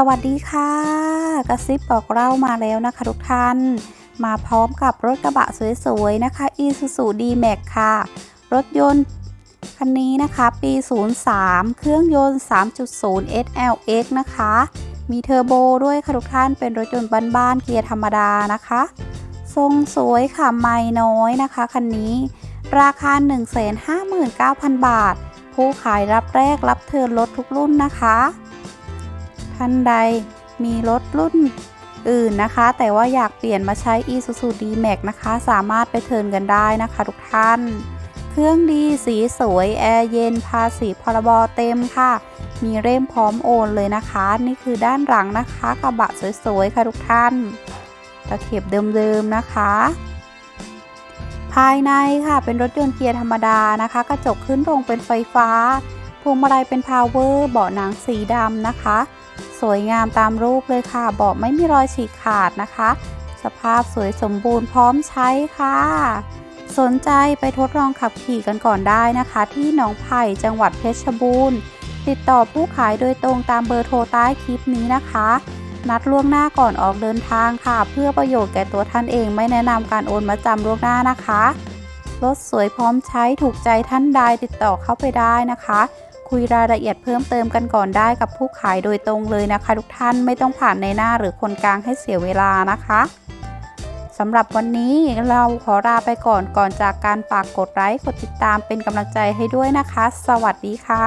สวัสดีค่ะ กระซิบบอกเล่ามาแล้วนะคะทุกท่าน มาพร้อมกับรถกระบะสวยๆ นะคะ Isuzu D-Max ค่ะ รถยนต์คันนี้นะคะปี 03 เครื่องยนต์ 3.0 SLX นะคะ มีเทอร์โบด้วยค่ะทุกท่านเป็นรถยนต์บ้านๆเกียร์ธรรมดานะคะ ทรงสวยค่ะไม่น้อยนะคะคันนี้ ราคา 159,000 บาท ผู้ขายรับแรกรับเทิร์นรถทุกรุ่นนะคะ ท่านใดมีรถรุ่นอื่นนะคะ แต่ว่าอยากเปลี่ยนมาใช้ Isuzu D-Max นะคะ สามารถไปเทิร์นกันได้นะคะทุกท่าน เครื่องดีสีสวย แอร์เย็น ภาษีพรบเต็มค่ะ มีเร่มพร้อมโอนเลยนะคะ นี่คือด้านหลังนะคะกระบะสวยๆ ค่ะทุกท่าน ตะเข็บเดิมๆนะคะ ภายในค่ะเป็นรถยนต์เกียร์ธรรมดานะคะ กระจกขึ้นลงเป็นไฟฟ้าพวงมาลัยเป็นพาวเวอร์เบาะหนังสีดำนะคะ สวยงามตามรูปเลยค่ะเบาะไม่มีรอยฉีกขาดนะคะ สภาพสวยสมบูรณ์พร้อมใช้ค่ะ สนใจไปทดลองขับขี่กันก่อนได้นะคะ ที่หนองไผ่จังหวัดเพชรบูรณ์ ติดต่อผู้ขายโดยตรงตามเบอร์โทรใต้คลิปนี้นะคะ นัดล่วงหน้าก่อนออกเดินทางค่ะ เพื่อประโยชน์แก่ตัวท่านเองไม่แนะนำการโอนมาจำล่วงหน้านะคะรถสวยพร้อมใช้ถูกใจท่านใดติดต่อเข้าไปได้นะคะ คุยรายละเอียดเพิ่มเติมกันก่อนได้กับผู้ขายโดยตรงเลยนะคะ ทุกท่านไม่ต้องผ่านในหน้าหรือคนกลางให้เสียเวลานะคะสำหรับวันนี้เราขอลาไปก่อนก่อนจากการฝากกดไลค์กดติดตามเป็นกำลังใจให้ด้วยนะคะ สวัสดีค่ะ